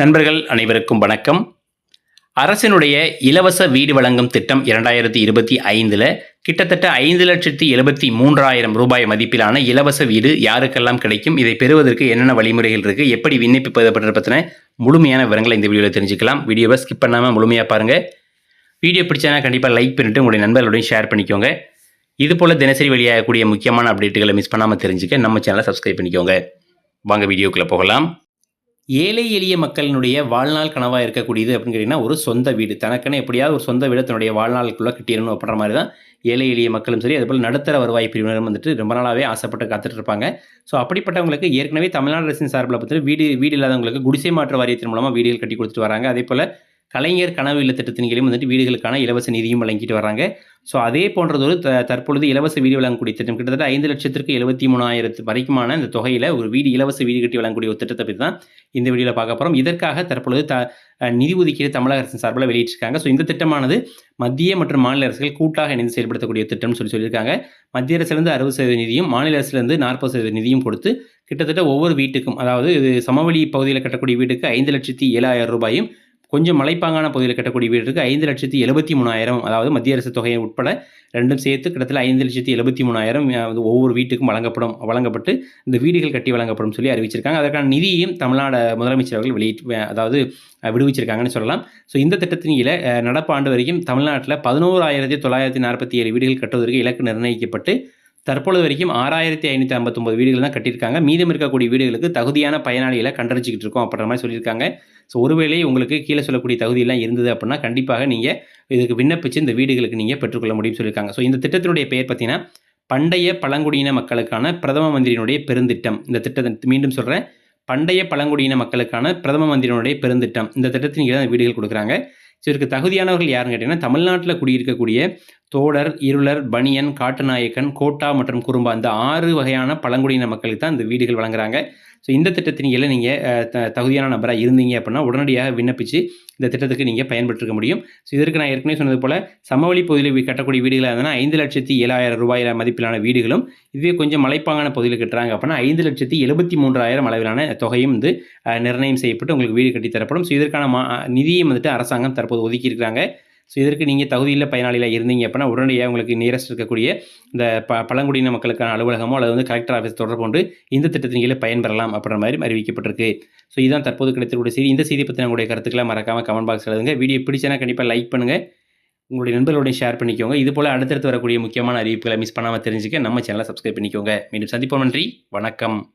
நண்பர்கள் அனைவருக்கும் வணக்கம். அரசினுடைய இலவச வீடு வழங்கும் திட்டம் இரண்டாயிரத்தி இருபத்தி ஐந்தில் கிட்டத்தட்ட ஐந்து லட்சத்தி எழுபத்தி மூன்றாயிரம் ரூபாய் மதிப்பிலான இலவச வீடு யாருக்கெல்லாம் கிடைக்கும் இதை பெறுவதற்கு என்னென்ன வழிமுறைகள் இருக்குது எப்படி விண்ணப்பிப்பது பற்றின முழுமையான விவரங்களை இந்த வீடியோவில் தெரிஞ்சுக்கலாம். வீடியோவை ஸ்கிப் பண்ணாமல் முழுமையாக பாருங்கள் வீடியோ பிடிச்சனா கண்டிப்பாக லைக் பண்ணிவிட்டு உங்களுடைய நண்பர்களுடன் ஷேர் பண்ணிக்கோங்க. இது போல் தினசரி வெளியாகக்கூடிய முக்கியமான அப்டேட்டுகளை மிஸ் பண்ணாமல் தெரிஞ்சுக்க நம்ம சேனலை சப்ஸ்கிரைப் பண்ணிக்கோங்க. வாங்க வீடியோக்குள்ளே போகலாம். ஏழை எளிய மக்களினுடைய வாழ்நாள் கனவாக இருக்கக்கூடியது அப்படின்னு கேட்டிங்கன்னா ஒரு சொந்த வீடு. தனக்கென எப்படியாவது ஒரு சொந்த வீடு தன்னுடைய வாழ்நாளுக்குள்ளே கட்டிடணும் அப்படின்ற மாதிரி தான் ஏழை எளிய மக்களும் சரி அதுபோல் நடுத்தர வருவாய் பிரிவினரும் வந்துட்டு ரொம்ப நாளாகவே ஆசைப்பட்டு காத்துட்டு இருப்பாங்க. ஸோ அப்படிப்பட்டவங்களுக்கு ஏற்கனவே தமிழ்நாடு அரசின் சார்பில் பார்த்துட்டு வீடு வீடு இல்லாதவங்களுக்கு குடிசை மாற்று வாரியத்தின் மூலமாக வீடுகள் கட்டி கொடுத்துட்டு வராங்க. அதே போல் கலைஞர் கனவு இல்ல திட்டத்தின் கீழே வந்துட்டு வீடுகளுக்கான இலவச நிதியும் வழங்கிட்டு வராங்க. ஸோ அதே போன்றதொரு த தற்பொழுது இலவச வீடு வழங்கக்கூடிய திட்டம். கிட்டத்தட்ட ஐந்து லட்சத்திற்கு எழுபத்தி மூணாயிரத்து வரைக்குமான இந்த தொகையில் ஒரு வீடு இலவச வீடு கட்டி வழங்கக்கூடிய ஒரு திட்டத்தை பற்றி தான் இந்த வீடியோவில் பார்க்க போகிறோம் இதற்காக தற்பொழுது த நிதி ஒதுக்கீடு தமிழக அரசின் சார்பில் வெளியிட்டிருக்காங்க. ஸோ இந்த திட்டமானது மத்திய மற்றும் மாநில அரசுகள் கூட்டாக இணைந்து செயல்படுத்தக்கூடிய திட்டம்னு சொல்லி சொல்லியிருக்காங்க. மத்திய அரசுலேருந்து அறுபது சதவீத நிதியும் மாநில அரசுலேருந்து நாற்பது சதவீத நிதியும் கொடுத்து கிட்டத்தட்ட ஒவ்வொரு வீட்டுக்கும் அதாவது இது சமவெளி பகுதியில் கட்டக்கூடிய வீட்டுக்கு ஐந்து லட்சத்தி ஏழாயிரம் ரூபாயும் கொஞ்சம் மலைப்பாங்கான பகுதியில் கட்டக்கூடிய வீடுக்கு ஐந்து லட்சத்தி எழுபத்தி மூணாயிரம் அதாவது மத்திய அரசு தொகையை உட்பட ரெண்டும் சேர்த்து கிட்டத்தட்ட ஐந்து லட்சத்தி எழுபத்தி மூணாயிரம் ஒவ்வொரு வீட்டுக்கும் வழங்கப்படும் வழங்கப்பட்டு இந்த வீடுகள் கட்டி வழங்கப்படும் சொல்லி அறிவிச்சிருக்காங்க. அதற்கான நிதியையும் தமிழ்நாடு முதலமைச்சர் அவர்கள் வெளியிட்டு அதாவது விடுவிச்சிருக்காங்கன்னு சொல்லலாம். ஸோ இந்த திட்டத்தின் கீழே நடப்பு ஆண்டு வரைக்கும் தமிழ்நாட்டில் பதினோராயிரத்தி தொள்ளாயிரத்தி நாற்பத்தி ஏழு வீடுகள் கட்டுவதற்கு இலக்கு நிர்ணயிக்கப்பட்டு தற்பொழுது வரைக்கும் ஆறாயிரத்தி ஐநூற்றி ஐம்பத்தொம்பது வீடுகள் தான் கட்டியிருக்காங்க. மீதம் இருக்கக்கூடிய வீடுகளுக்கு தகுதியான பயனாளிகளை கண்டறிச்சிக்கிட்டு இருக்கோம் அப்படின்ற மாதிரி சொல்லியிருக்காங்க. ஸோ ஒருவேளை உங்களுக்கு கீழே சொல்லக்கூடிய தகுதியெல்லாம் இருந்தது அப்படின்னா கண்டிப்பாக நீங்கள் இதுக்கு விண்ணப்பிச்சு இந்த வீடுகளுக்கு நீங்கள் பெற்றுக்கொள்ள முடியும்னு சொல்லியிருக்காங்க. ஸோ இந்த திட்டத்தினுடைய பெயர் பார்த்தீங்கன்னா பண்டைய பழங்குடியின மக்களுக்கான பிரதம மந்திரியினுடைய பெருந்திட்டம். இந்த திட்டத்தை மீண்டும் சொல்கிறேன் பண்டைய பழங்குடியின மக்களுக்கான பிரதம மந்திரியினுடைய பெருந்திட்டம். இந்த திட்டத்தின் கீழே வீடுகள் கொடுக்குறாங்க. ஸோ இதுக்கு தகுதியானவர்கள் யாருன்னு கேட்டிங்கன்னா தமிழ்நாட்டில் குடியிருக்கக்கூடிய தோடர் இருளர் பனியன் காட்டுநாயக்கன் கோட்டா மற்றும் குறும்பா இந்த ஆறு வகையான பழங்குடியின மக்களுக்கு தான் இந்த வீடுகள் வழங்குறாங்க. ஸோ இந்த திட்டத்தின் கீழே நீங்கள் தகுதியான நபராக இருந்தீங்க அப்படின்னா உடனடியாக விண்ணப்பிச்சு இந்த திட்டத்துக்கு நீங்கள் பயன்பெற்றுக்க முடியும். ஸோ இதற்கு நான் ஏற்கனவே சொன்னது போல் சமவெளி பகுதியில் கட்டக்கூடிய வீடுகளாக இருந்ததுன்னா ஐந்து லட்சத்தி ஏழாயிரம் ரூபாய் மதிப்பிலான வீடுகளும் இதுவே கொஞ்சம் மலைப்பாங்கான பகுதியில் கட்டுறாங்க அப்படின்னா ஐந்து லட்சத்தி எழுபத்தி மூன்றாயிரம் அளவிலான தொகையும் வந்து நிர்ணயம் செய்யப்பட்டு உங்களுக்கு வீடு கட்டி தரப்படும் ஸோ இதற்கான மா நிதியும் வந்துட்டு அரசாங்கம் தற்போது ஒதுக்கியிருக்கிறாங்க ஸோ இதற்கு நீங்கள் தகுதியில் பயனாளியாக இருந்தீங்க அப்படின்னா உடனடியாக உங்களுக்கு நியரஸ்ட் இருக்கக்கூடிய இந்த ப பழங்குடியின மக்களுக்கான அலுவலகமோ அல்லது வந்து கலெக்டர் ஆஃபீஸ் தொடர்பு கொண்டு இந்த திட்டத்தின் கீழே பயன்பெறலாம் அப்படின்ற மாதிரி அறிவிக்கப்பட்டிருக்கு. ஸோ இதுதான் தற்போது கிடைத்திருக்கூடிய செய்தி. இந்த செய்தி பற்றின உங்களுடைய கருத்துக்களை மறக்காமல் கமெண்ட் பாக்ஸ் எழுதுங்க. வீடியோ பிடிச்சனா கண்டிப்பாக லைக் பண்ணுங்கள் உங்களுடைய நண்பர்களோடையும் ஷேர் பண்ணிக்கோங்க. இது போல் அடுத்தடுத்து வரக்கூடிய முக்கியமான அறிவிப்புகளை மிஸ் பண்ணாமல் தெரிஞ்சுக்க நம்ம சேனலை சப்ஸ்கிரைப் பண்ணிக்கோங்க. மீண்டும் சந்திப்போம். நன்றி. வணக்கம்.